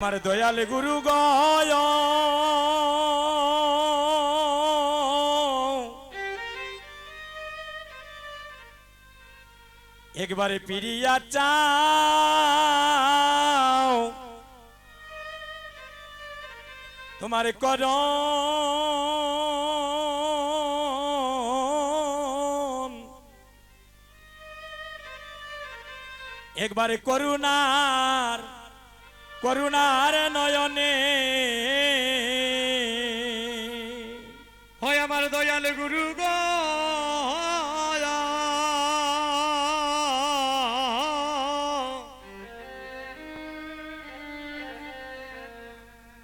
আমার দয়াল গুরু গয়। একবারে পিরিয়া চাও। তোমার কর একবারে করুণার করুণার নয়নে। হয় আমার দয়াল গুরু গো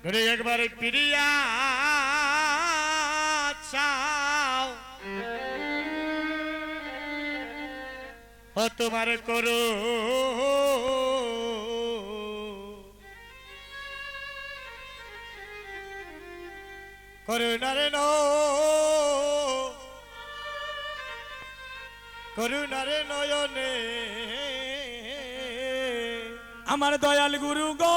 ঘরে একবার পিরিয়া চাও। ও তোমার করো করুণারে নো। করুণারে নয়নে। আমার দয়াল গুরু গো।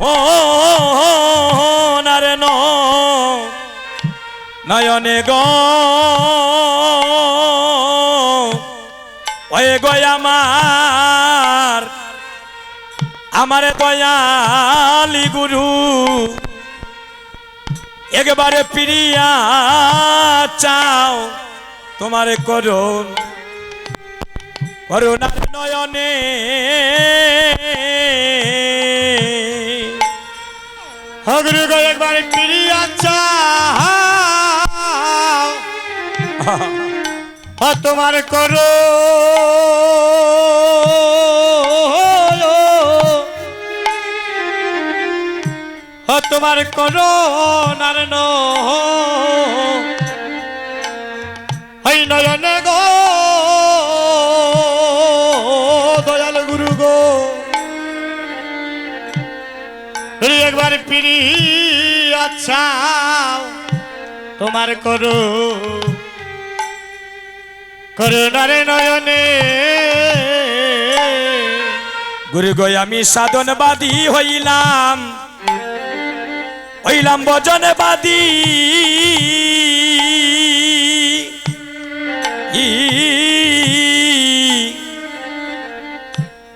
ও নারে ন। নয়নে গ। ওয়ে গয় আমার দয়ালি গুরু। একবারে প্রিয়া চাও তোমারে করুন করুণার নয়নে হগরু গো একবার পিরিয়া চাও তোমার করো। তোমার করো নার নয়নে গো। একবার পিড়ি আচ্ছা তোমার করো করুণারে নয়নে। গুরু গই আমি সাধনবাদী হইলাম হইলাম বজনবাদী ই,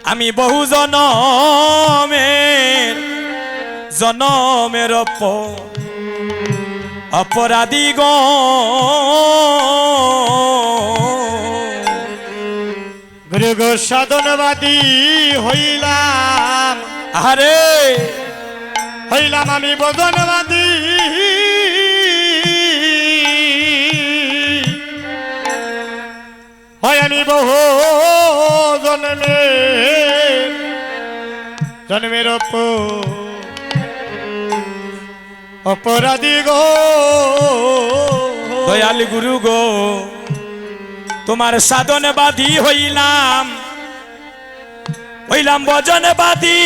আমি বহু জনমের জনমের অপ অপরাধী গ। গুরু গো সাধনবাদী হইলাম। আরে। হইলাম আমি বদনবাদী হয় আমি বহু জন্মে জন্মের অপ অপরাধী গো, দয়াল গুরু গো, তোমার সাধনবাদী হইলাম হইলাম বজনবাদী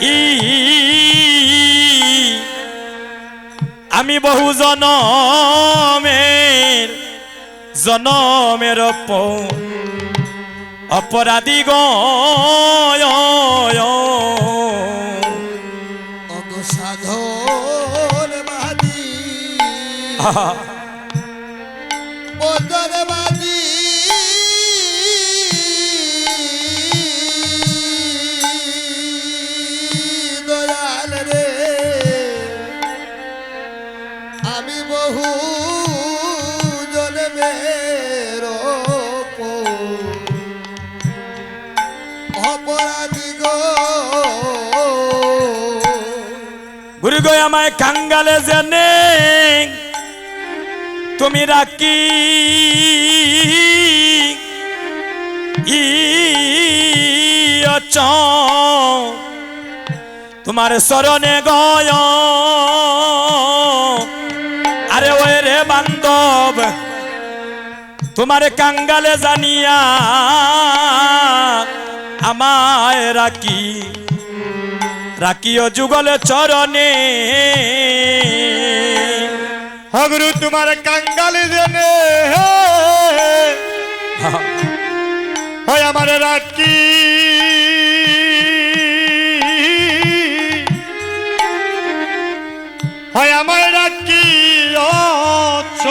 ই, আমি বহু জনমের জনমের অপ- অপরাধী গ আমি বহু জন্মের অপরাধী গো। গুরু গো আমায় কাঙ্গালে জেনে। তুমি রাখি। তোমার শরণে গয় আরে ওই রে বান্ধব, তোমার কাঙ্গালে জানিয়া আমায় রাখি। রাখিও যুগলে চরণে। হগুরু তোমার কাঙ্গালি জেনে হয় আমার রাখি হয় আমার অছ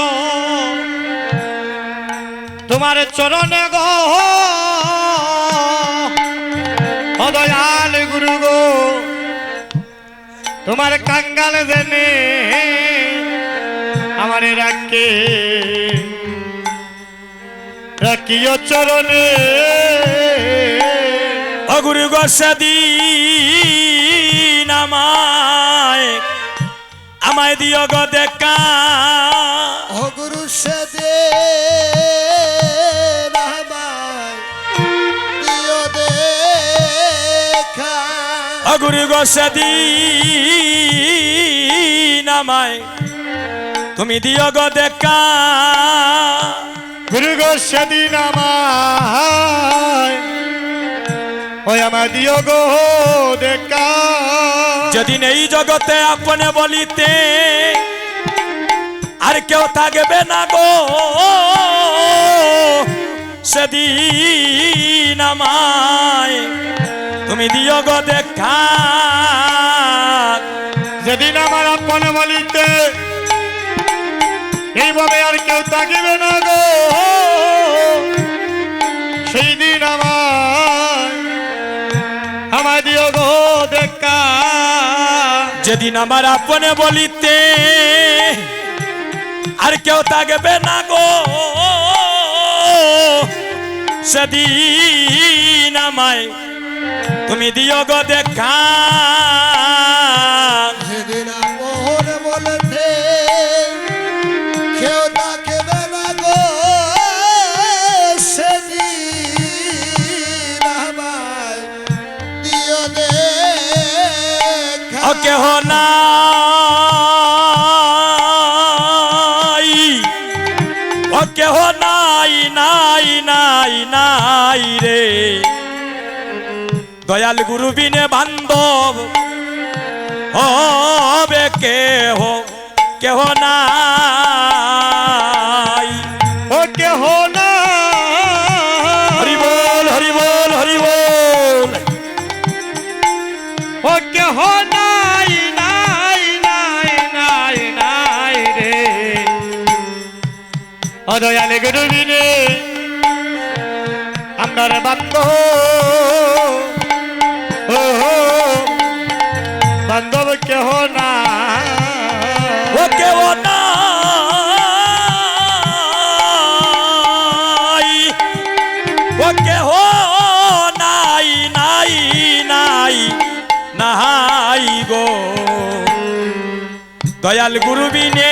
তোমার চরণে গো। দয়াল গুরু গো, তোমার কাঙ্গাল জেনে রাখে রাখিও চরণে অগুরু গসাদিন আমায় আমায় দিও গো দেখা। ও গুরু সেদে অগুরু গসাদিন আমায়। তুমি দিও গো দেখা। গুরু গো সেদিন আমায় ওই আমার দিও গো দেখা। যেদিন এই জগতে আপনে বলিতে আর কেউ থাকবে না গো। সেদিন আমায় তুমি দিও গো দেখা। যেদিন আমার আপন বলিতে এইভাবে আর কেউ তাকিবে না গো। সেই দিন আমার আমার দিও গো দেখা। যেদিন আমার আপনে বলিতে আর কেউ থাকবে না গো। সেদিন আমায় তুমি দিও গো দেখা। দয়াল গুরু বিনে বান্ধব। হবে কেহ কেহ নাই। দয়াল গুরু বিনে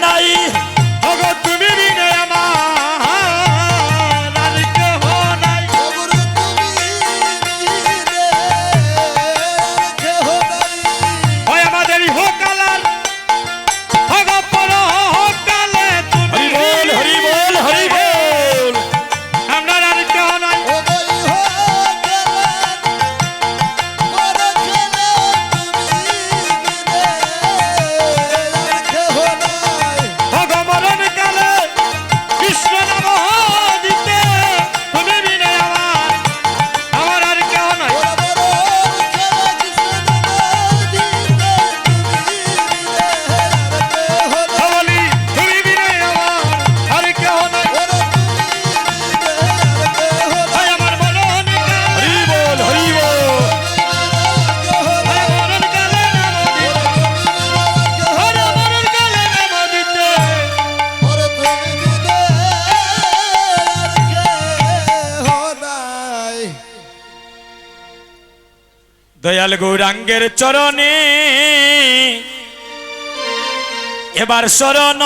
নাই। ওগো তুমি আমার। দয়াল গৌরাঙ্গের চরণে। এবার শরণ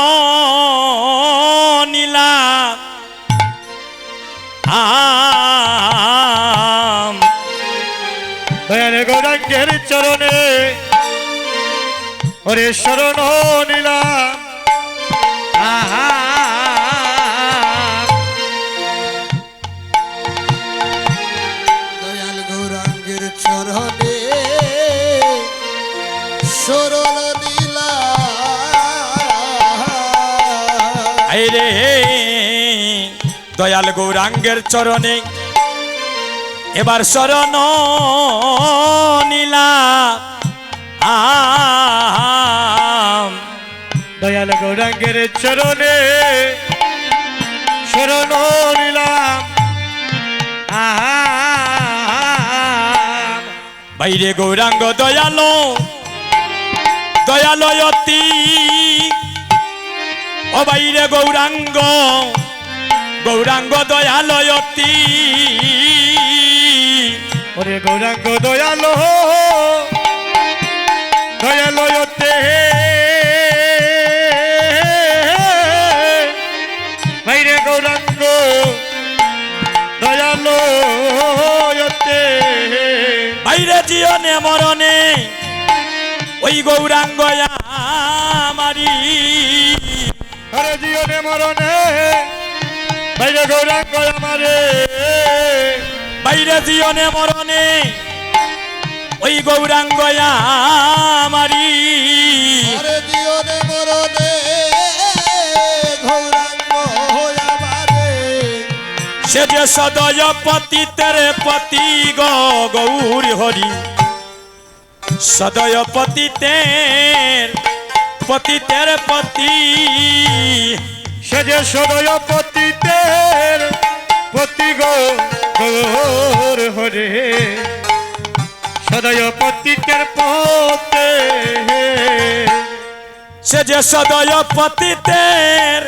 নীলা দয়াল গৌরাঙ্গের চরণে। ওরে শরণ নিলাম। দয়াল গৌরাঙ্গের চরণে। এবার শরণ নীলা। দয়াল গৌরাঙ্গের চরণে শরণ নিলাম বাইরে গৌরাঙ্গ দয়ালো। দয়ালয়তি ও বাইরে গৌরাঙ্গ। গৌরাঙ্গ দয়ালয়তি ওরে গৌরাঙ্গ দয়ালো দয়ালয়তে ভাইরে গৌরাঙ্গ দয়ালয়তে বাইরে জীবনে মরণে ওই গৌরাঙ্গ আমারি আরে জীবনে মরণে ভাইরে গৌরাঙ্গ আমারে বাইরে জীবনে মরণে। ওই গৌরাঙ্গ আমারি। মরণে হইয়াবারে সে যে সদয় পতি তেরে পতি গৌর হরি। সদয় পতি তের পতি তের পতি সে যে সদয় পতিতের পতি গৌর হরে। সদয় পতিতের পতে সে যে সদয় পতি তের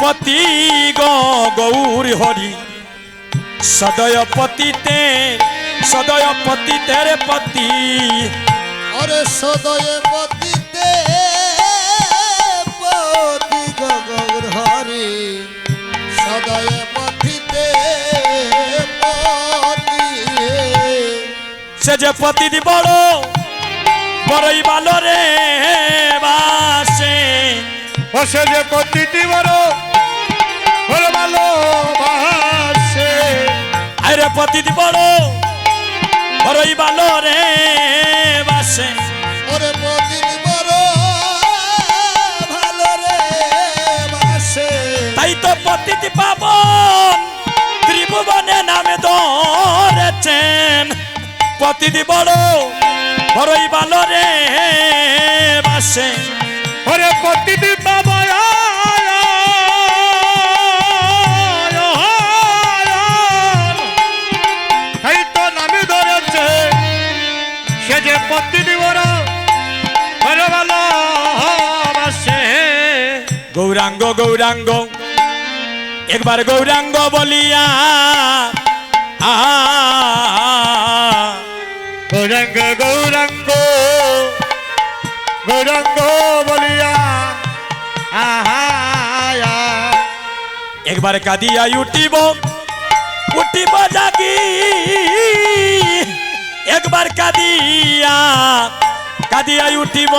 পতি গৌর হরি। সদয় পতি তের সদয় পতি তের পতি। আরে সদয়ে পতিতে হরি সদয়ে সে যে পতি দি বড় বড়ই ভালো রে বাসে। বসে যে পতিটি বড় বড় ভালো বাসে। আরে পতি দি বড় বড়ই ভালো রে বাসে। পতিতি পাবন। ত্রিভুবনে নামে ধরেছেন। পতিতি বড় বড়ই ভালো রে বাসে। ওরে প্রতিদিন বাবা যে ওরা ভালো ভালো গৌরাঙ্গ গৌরাঙ্গ একবার গৌরাঙ্গ বলিয়া গৌরাঙ্গ গৌরাঙ্গ গৌরাঙ্গ বলিয়া আহা একবার কাঁদিয়া উঠিব উঠিব জাগি একবার কাঁদিয়া কাঁদিয়া উঠিব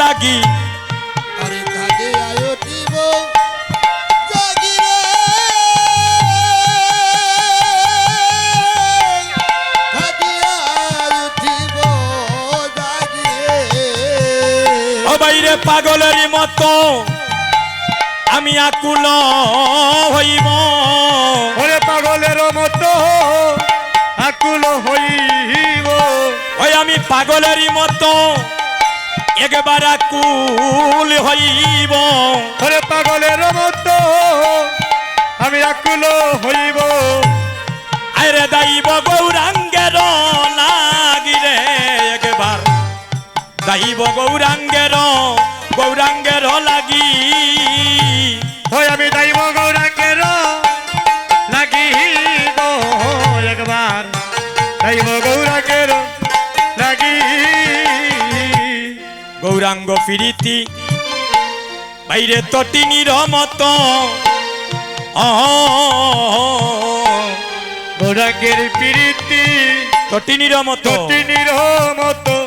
জাগি। ও পাগলের মতো। আমি আকুল হইব। ওরে পাগলের মতো আকুল হইব। ওই আমি পাগলের মতো একবার আকুল হইব। ওরে পাগলের মতো আমি আকুল হইব। আরে দাইব গৌরাঙ্গের একবার দাইব গৌরাঙ্গের গৌরাঙ্গের লাগি। হয় আমি যাইব গৌরাঙ্গের লাগিব একবার যাইব গৌরাঙ্গের লাগি। গৌরাঙ্গ ফিরিতি বাইরে তটিনির মতো। গৌরাঙ্গের প্রীতি তটিনির মতো। তটিনীর মতো।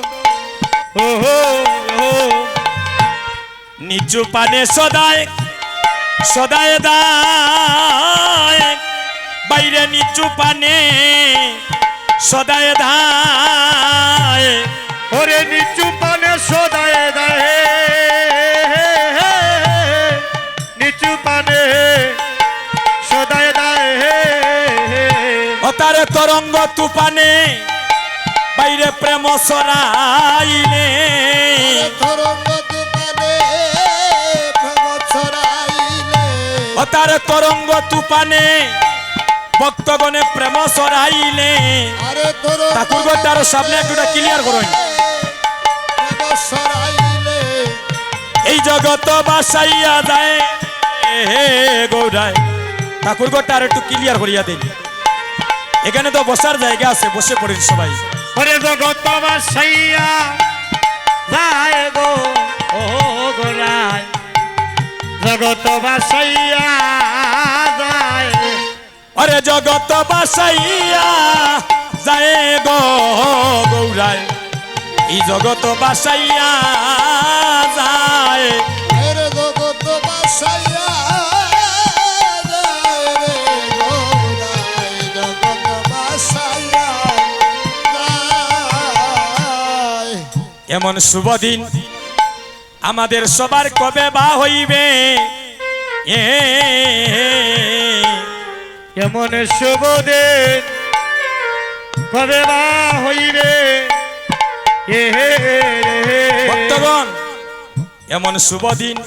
নিচু পানে সদায় সদায় দায়। বাইরে নিচু পানে সদায় দায়। ওরে নিচু পানে সদায় দায়ে। নিচু পানে সদায় দায়ে। ও তার তরঙ্গ তুপানে বাইরে প্রেম সরাইলে তার তরঙ্গ তুপানে ভক্তগণে প্রেম সরাইলে ঠাকুর আরও সামনে একটুটা ক্লিয়ার করুন। এই জগত বাসাইয়া যায় হে গৌরায়। ঠাকুর আর একটু ক্লিয়ার করিয়া দিন এখানে তো বসার জায়গা আছে বসে পড়েন সবাই। ওরে জগত বাসাইয়া যায় গো, ও গোরায় জগত বাসাইয়া যায় আরে জগত বাসাইয়া যায় গো গৌরায় এই জগত বাসাইয়া এমন শুভ দিন আমাদের সবার কবে বা হইবে? এমন শুভ দিন কবে বা হইবে। ভক্তগণ এমন শুভ দিন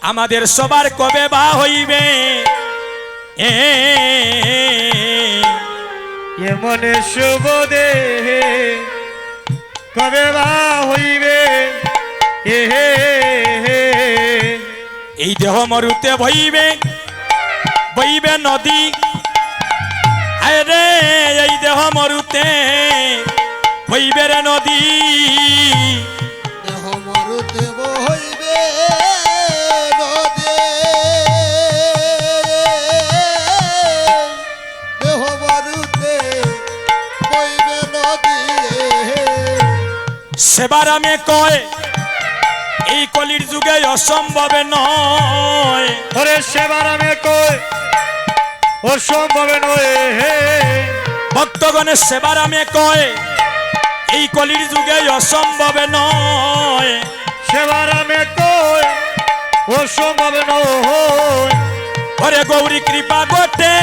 আমাদের সবার কবে বা হইবে? এমন শুভ দে কবে বা হইবে? এহে। এই দেহ মরুতে বইবে বইবে নদী। আরে এই দেহ মরুতে বইবে রে নদী। সেবার আমি কয় এই কলির যুগে অসম্ভবে নয়। ওরে সেবার আমি কয় অসম্ভব নয়। হে। ভক্তগণের সেবার আমি কয় এই কলির যুগে অসম্ভবে নয়। সেবার আমি কই অসম্ভব নয়। গৌরী কৃপা গোটে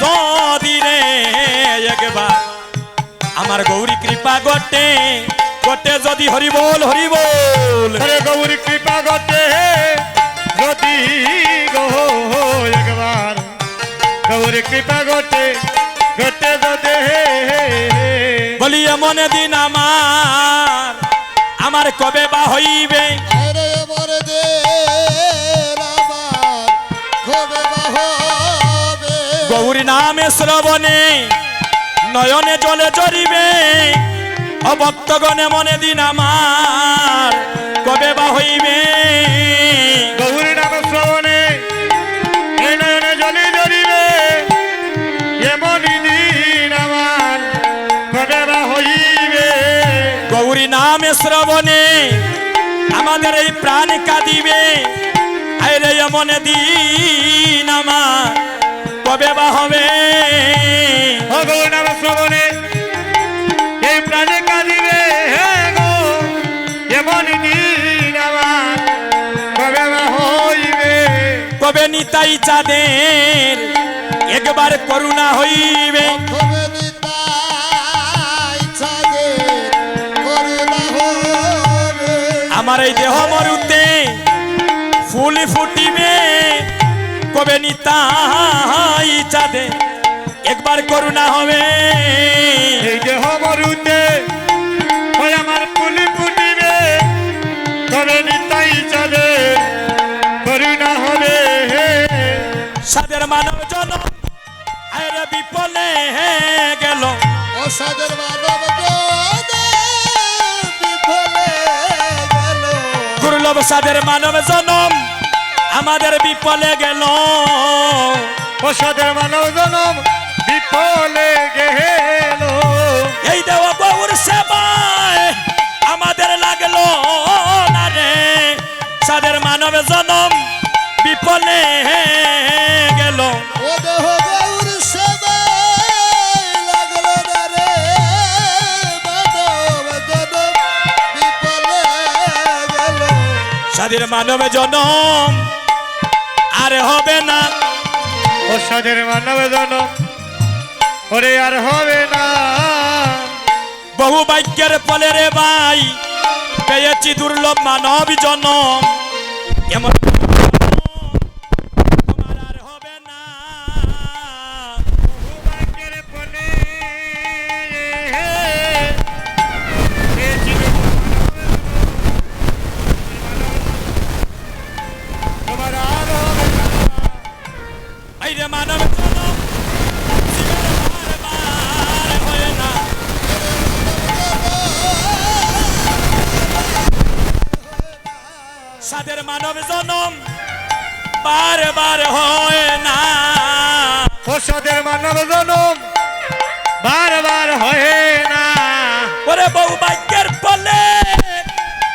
যদি রে একবার। আমার গৌরী কৃপা গোটে গোটে যদি হরি বল হরি বল হরে গৌরী কৃপা গতে যদি গো একবার। গৌরী কৃপা গতে গতে গতে বলি এমন দিন আমার আমার কবে বা হইবে? আরে আমার দে আমার কবে বা হবে? গৌরী নামে শ্রবণে নয়নে জলে জরিবে অভক্তগণে মনে দিন আমার কবে বা হইবে? গৌরী নাম শ্রবণে এই নয়নে জলে জড়িবে এমন দিন আমার কবে বা হইবে? গৌরী নামে শ্রবণে আমাদের এই প্রাণ কাঁদিবে আরে এমন দিন আমার কবে বা হবে? নিতাই চাঁদের একবার করুণা হইবে। কবে নিতাই ছাদে করুণা হবে আমার এই দেহ মরুতে ফুল ফুটিবে কবে নিতাই চাঁদে একবার করুণা হবে। এই দেহ মরুতে মানব জন আরে বিপলে গেল। অসাদের মানব জনে গেল। সাদের মানব জনম আমাদের বিপলে গেল। ওষুধের মানব জনম বিফলে গেল। এই দেব বউর সেবায় আমাদের লাগল না রে। সাদের মানব জনম বিপলে গেল। সাদের মানবে জনম। আর হবে না। ও সাদের মানবে জনম ওরে আর হবে না। বহু বাক্যের ফলে রে ভাই পেয়েছি দুর্লভ মানব জনম। এমন মানব জনম বারবার হয় না। ওষুধের মানব জনম বারবার হয় না। ওরে বহু বাক্যের ফলে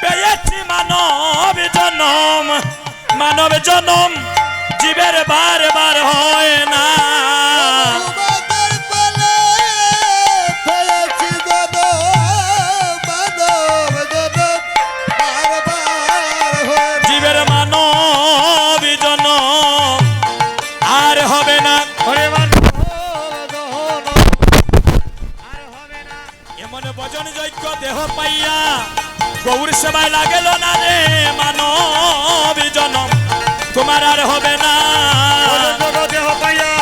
পেয়েছি মানব জনম। মানব জনম জীবের বারবার হয় না। পার্থিব দেহ পাইয়া গৌরী সেবায় লাগেল না রে মানব জনম। তোমার আর হবে না। দেহ পাইয়া